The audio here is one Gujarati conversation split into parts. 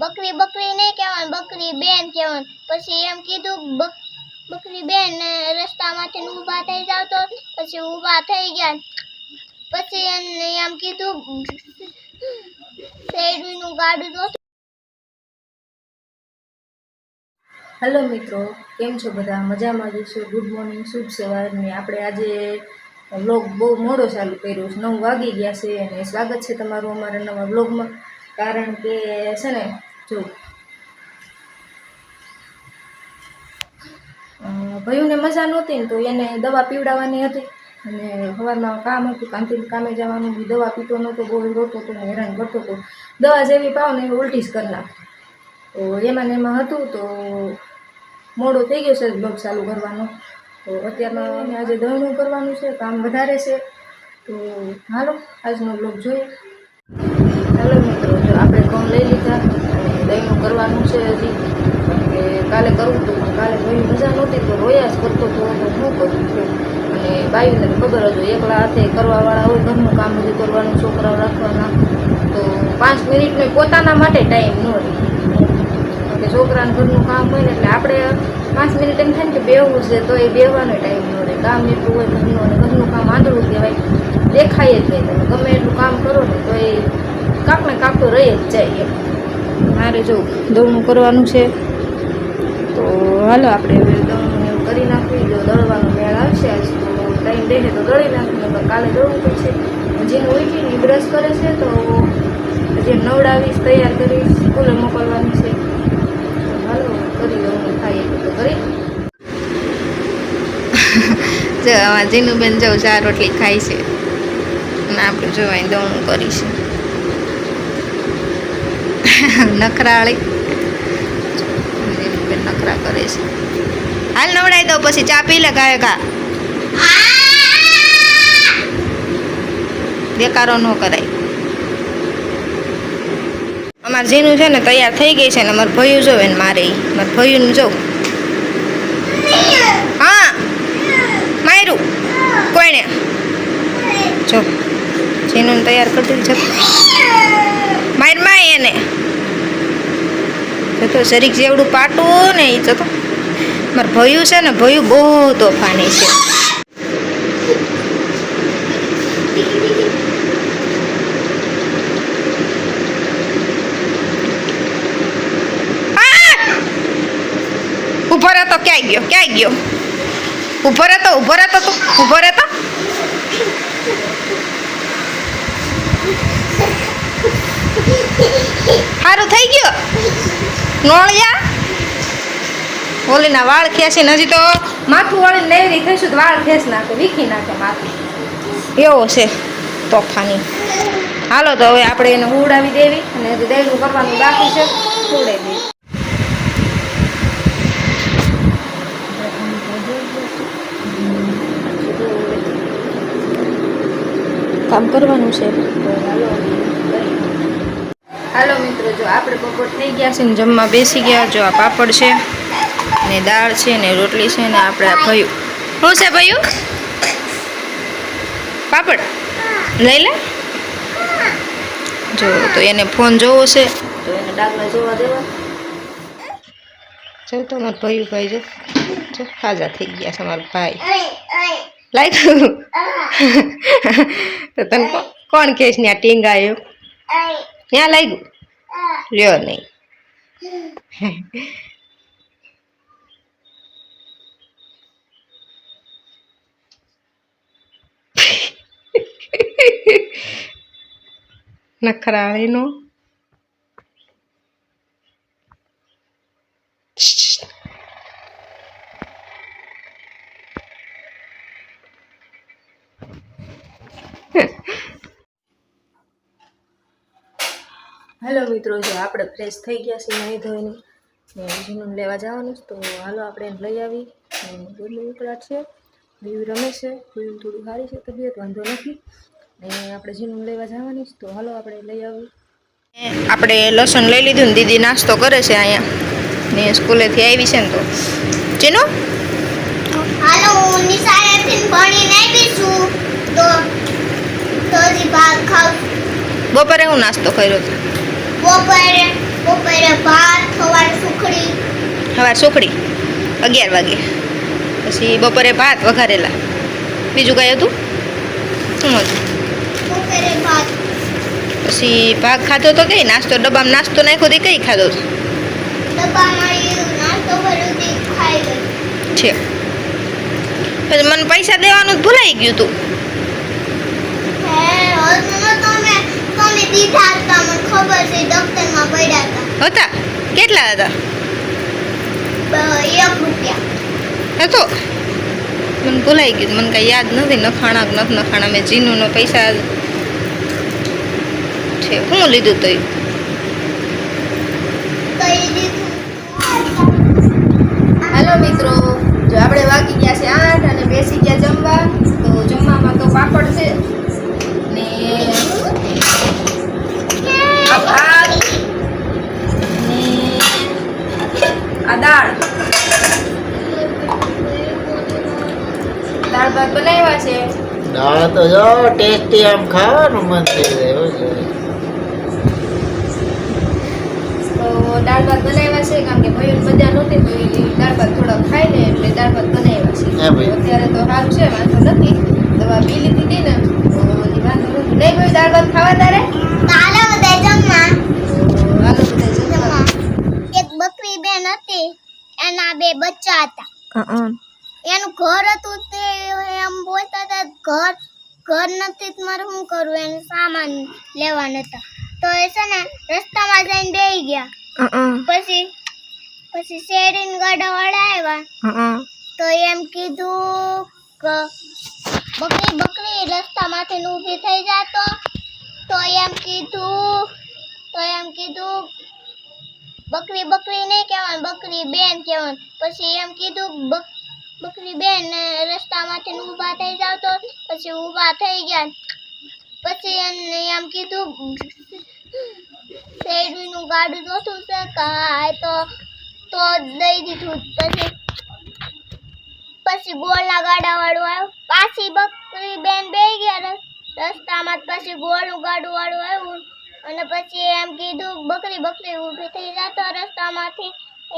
બકરી બકરી નહીં કહેવાનું બકરી બેન કહેવાનું પછી એમ કીધું બકરી બેન રસ્તામાંથી ઊભા થઈ જાવ તો? પછી ઊભા થઈ ગયા. પછી એમને એમ કીધું, શેરડીનું ગાડું જોતું હેલો મિત્રો, કેમ છો બધા? મજામાં જશો ગુડ મોર્નિંગ શુભ સવારની આપણે આજે વ્લોગ બહુ મોડો ચાલુ કર્યો છે. નવ વાગી ગયા છે અને સ્વાગત છે તમારું અમારા નવા વ્લોગમાં કારણ કે છે ને જો. ભયુને મજા નહોતી ને તો એને દવા પીવડાવવાની હતી. અને સવારમાં કામ હતું કામથી કામે જવાનું દવા પીતો નહોતો, બહુ રોતો હતો ને હેરાન કરતો હતો દવા જેવી પાવ ને ઉલટી જ કરી નાખે. તો એમાં ને એમાં હતું તો મોડો થઈ ગયો છે બ્લોગ ચાલુ કરવાનો. તો અત્યારમાં અમે આજે દહીણું કરવાનું છે, કામ વધારે છે. તો હાલો, આજનો બ્લોગ જોઈએ. હાલો મિત્રો આપણે ઘઉં લઈ લીધા. દહીંનું કરવાનું છે હજી. કે કાલે કરવું હતું કાલે ભાઈ મજા નહોતી, તો રોયા જ કરતો તો શું કરું છું અને બાયુને ખબર હતું એકલા હાથે કરવાવાળા હોય, ઘરનું કામ બધું કરવાનું, છોકરાઓ રાખવાના. તો પાંચ મિનિટનો પોતાના માટે ટાઈમ ન રહે. કે છોકરાને ઘરનું કામ હોય ને એટલે આપણે પાંચ મિનિટ એમ થાય ને કે બેહવું છે, તો એ બેહવાનો ટાઈમ ન રહે. કામ એટલું હોય ઘરનું અને ઘરનું કામ આંધળું કહેવાય. દેખાય જ નહીં. તમે ગમે એટલું કામ કરો ને તો એ કાંક ને કાંક તો રહી જ જાય એમ. મારે જો દળનું કરવાનું છે. તો હાલો આપણે હવે દળનું એવું કરી નાખવી જો દળવાનો મેળ આવશે, આજ તો ટાઈમ રહે તો દળી નાખવું નકર કાલે દળવું પડશે. જેને ઉઠી ને બ્રશ કરે છે, તો જે નવડાવીશ, તૈયાર કરીશ, સ્કૂલે મોકલવાની છે. તો હાલો, કરી દઉં થાય તો કરી. જો આમાં જીનુબેન જવું ચાર રોટલી ખાય છે. અને આપણે જોવાય દવણું કરીશું. નખરાળી. નખરા કરે છે. હાલ નવડાવી દઉં પછી ચા પી લે ગાય ગા. બેકારો ન કરાય. અમારે જીનું છે ને તૈયાર થઈ ગઈ છે ને અમારે ભયું જોવે ને મારે. મારે ભયું જોઉં. હા માર્યું કોઈને જો જીનું તૈયાર કરી દીધું છે. મારમાં એને. તો શરીક જેવડું પાટું ને એ તો મારે ભયું છે ને ભયું બહુ તોફાની છે. ઊભો રહેતો, ક્યાંય ગયો ક્યાંય ગયો? ઊભો રહેતો ઊભો રહેતો તું ઊભો રહેતો? સારું થઈ ગયો? નોળિયા ઓલીના વાળ ખેંચીને હજી તો માથું વાળીને લેરી થઈશું તો વાળ ખેંચ નાખે, વીખી નાખે માથું. એવો છે તોફાની. હાલો તો હવે આપણે એને ઉડાવી દેવી અને હજી દહીંનું કરવાનું બાકી છે. ઉડાવી દેવી કામ કરવાનું છે. હાલો મિત્રો, જો આપણે બપોર થઈ ગયા છે ને જમવા બેસી ગયા, જો આ પાપડ છે ને દાળ છે ને રોટલી છે ને આપણે આ ભયું. શું છે ભયું? પાપડ? લઈ લે. જો, તો એને ફોન જોવો છે. તો એને ડાકલા જોવા દેવા. જો તો ભયું ભાઈ જો. જો થઈ ગયા છે મારા ભાઈ. લાઈક તો. તને કોણ કહેશ ને આ ટીંગાયું? ત્યાં લાગ્યું લ્યો નહીં નખરાળીનો હેલો મિત્રો જો આપણે ફ્રેશ થઈ ગયા છીએ નહીં ધોઈને ને જીનું લેવા જવાનું છે તો હાલો આપણે એને લઈ આવી. દૂધનું ઉકળાટ છે બીવી રમે છે બીવી થોડું સારી છે તબિયત વાંધો નથી. ને આપણે જીનું લેવા જવાની છે તો હાલો આપણે લઈ આવી. આપણે લસણ લઈ લીધું ને દીદી નાસ્તો કરે છે અહીંયા. ને સ્કૂલેથી આવી છે ને તો. જીનું? હાલો હું નિશાળેથી ભણીને આવી છું. તો તો ભાગ ખાવ. બપોરે હું નાસ્તો કર્યો હતો. બપોરે બપોરે સુખડી. અગિયાર વાગે. પછી બપોરે ભાત વઘારેલા. બીજું કઈ હતું? શું હતું? બપોરે ભાત. પછી ભાગ ખાધો તો કઈ નાસ્તો ડબ્બામાં નાસ્તો નાખ્યો તો કઈ ખાધો? છે. પછી મને પૈસા દેવાનું ભૂલાઈ ગયું તું. હે હજુ તમે તમે દીધા હતા મને ખબર છે દફતરમાં પડ્યા હતા. હતા? કેટલા હતા? એક રૂપિયા. હતો? મને ભૂલાઈ ગયું મને કાંઈ યાદ નથી નખાણા કે નથી નખાણા મેં જીનુનો પૈસા છે શું લીધું તો હેલો હાલો મિત્રો જો આપણે વાગી ગયા છે આઠ અને બેસી ગયા જમવા તો જમવામાં તો પાપડ છે. ટેસ્ટી આમ ખાવાનું મન થઈ જાય હો દાળ ભાત બનાવ્યા છે કારણ કે ભાઈઓ મજા નહોતી તો એ દાળ ભાત થોડા ખાઈ લે એટલે દાળ ભાત બનાવ્યા છે. હે ભાઈ. તો અત્યારે તો સારું છે વાંધો નથી. દવા પી લીધી હતી ને વાંધો નથી. નહીં ભાઈ દાળ ભાત ખાવા તારે? બધા જમવા. હાલો બધા જમવા. જમવા. એક બકરી બેન હતી એના બે બચ્ચા હતા. એનું ઘર હતું તે એમ બોલતા હતા ઘર ઘર નથી મારે શું કરવું? એને સામાન લેવાના હતા. તો એ છે ને રસ્તામાં જઈને બેસી ગયા. પછી પછી શેરીન ગાડા વાળા આવ્યા. તો એમ કીધું કે બકરી બકરી રસ્તામાંથી ઊભી થઈ જાતો તો. એમ કીધું તો એમ કીધું બકરી બકરી નહીં કહેવાનું બકરી બેન કહેવાનું પછી એમ કીધું બક બકરી બેન રસ્તામાંથી ઊભા થઈ જાવ તો પછી ઊભા થઈ ગયા. પછી એને એમ કીધું શેરડીનું ગાડું જોતું છે તો તો દઈ દીધું. પછી પછી ગોળના ગાડા વાળું આવ્યું. પાછી બકરી બેન બે ગયા રસ્તામાં પછી ગોળનું ગાડું વાળું આવ્યું. અને પછી એમ કીધું બકરી બકરી ઊભી થઈ જતો રસ્તામાંથી.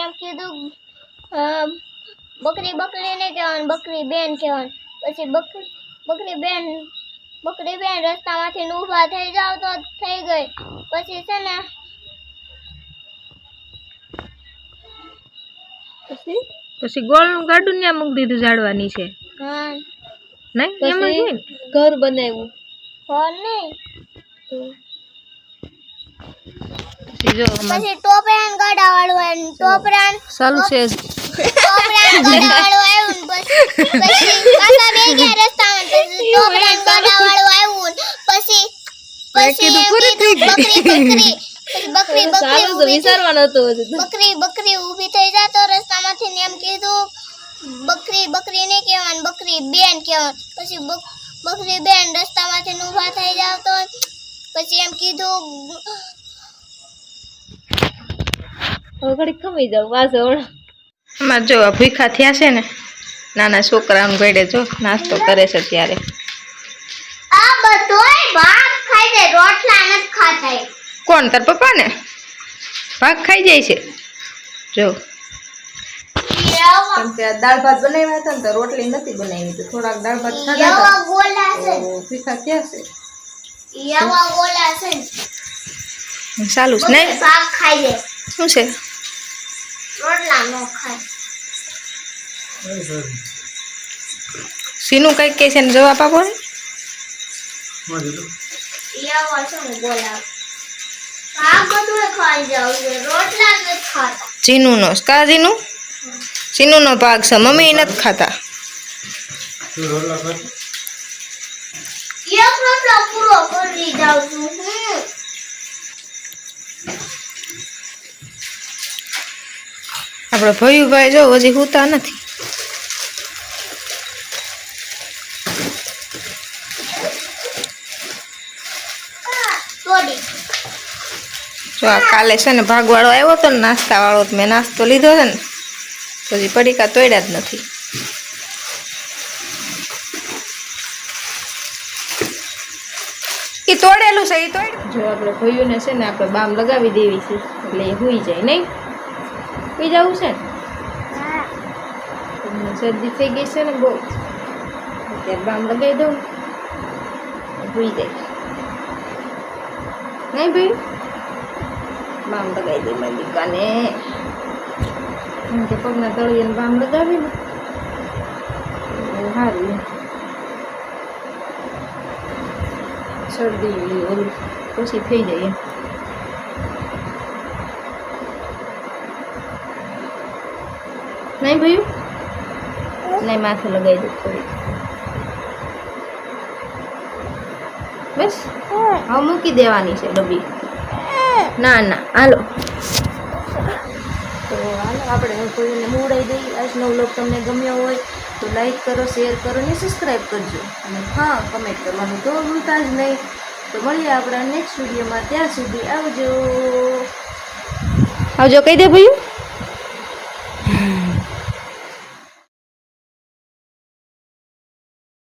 એમ કીધું અમ, બકરી બકરી નહીં કહેવાનું બકરી બેન કહેવાનું. પછી બકરી બકરી બેન બકરી બેન રસ્તામાંથી ઊભા થઈ જાવ તો થઈ ગઈ. પછી છે ને પછી? ગોળનું ગાડું ને મૂકી દીધું જાડવાની છે. હા. નહીં? એમ જ ઘર બનાવ્યું. ઘર નહીં. પછી પછી ટોપરાન ગાડા વાળું ટોપરાન ચાલુ છે. પછી પછી પછી પછી પછી બકરી બકરી. પછી ઊભી થઈ- જાતો રસ્તામાંથી ને એમ કીધું બકરી બકરી નહીં કહેવાનું બકરી બેન કહેવાનું. પછી બક- બકરી બેન રસ્તામાંથી ઊભા થઈ જાવ તો પછી એમ કીધું આમાં જો ભૂખા થયા છે ને નાના છોકરાઓને ઘડે જો નાસ્તો કરે છે ત્યારે. કોણ તાર પપ્પા ને ભાગ ખાઈ જાય છે. જો. દાળ ભાત બનાવ્યા હતા ને તો રોટલી નથી બનાવી તો થોડાક દાળ ભાત ખાધા ભીખા થયા છે. ચાલુ છે નહીં બધું ભાત ખાઈ જાય. શું છે? રોટલા નો ખાય. સીનું કંઈક કે છે ને જવાબ આપો ને. છે ને ગોલા આ બધું ખાઈ જાવ છે રોટલા નથી ખાતા. કા જીનું ભાગ છે. મમ્મી નથી ખાતા? એક રોટલો પૂરો કરી જાઉં છું હું. આપણે ભયુભાઈ જો હજી હુતા નથી. જો આ કાલે છે ને ભાગવાળો આવ્યો હતો ને નાસ્તા વાળો તો મેં નાસ્તો લીધો છે ને, તો હજી પડીકા તોડ્યા જ નથી. એ તોડેલું છે એ તોડ જો આપણે ભઈઓને છે ને આપણે બામ લગાવી દેવી છે, એટલે એ હુઈ જાય, નહીં? હુઈ જવું છે? ને શરદી થઈ ગઈ છે ને બહુ. અત્યારે બામ લગાવી દઉં. ભૂઈ જાય નહીં ભાઈ? બામ લગાવી દે મારી દીકાને કે પગના તળિયાને બામ લગાવી ને સારું શરદી ઓલું ઓછી થઈ જાય એમ. નહીં ભાઈ નહીં માથે લગાવી દઉં થોડી. બસ. હવે મૂકી દેવાની છે ડબ્બી. ના ના હાલો. તો હાલો આપણે કોઈને મૂડાઈ દઈએ. આજનો વ્લોગ તમને ગમ્યો હોય તો લાઈક કરો શેર કરો ને સબસ્ક્રાઈબ કરજો. અને હા કમેન્ટ કરવાનું તો ભૂલતા જ નહીં. તો મળીએ આપણા નેક્સ્ટ વિડીયોમાં. ત્યાં સુધી આવજો. આવજો કહી દે ભાઈ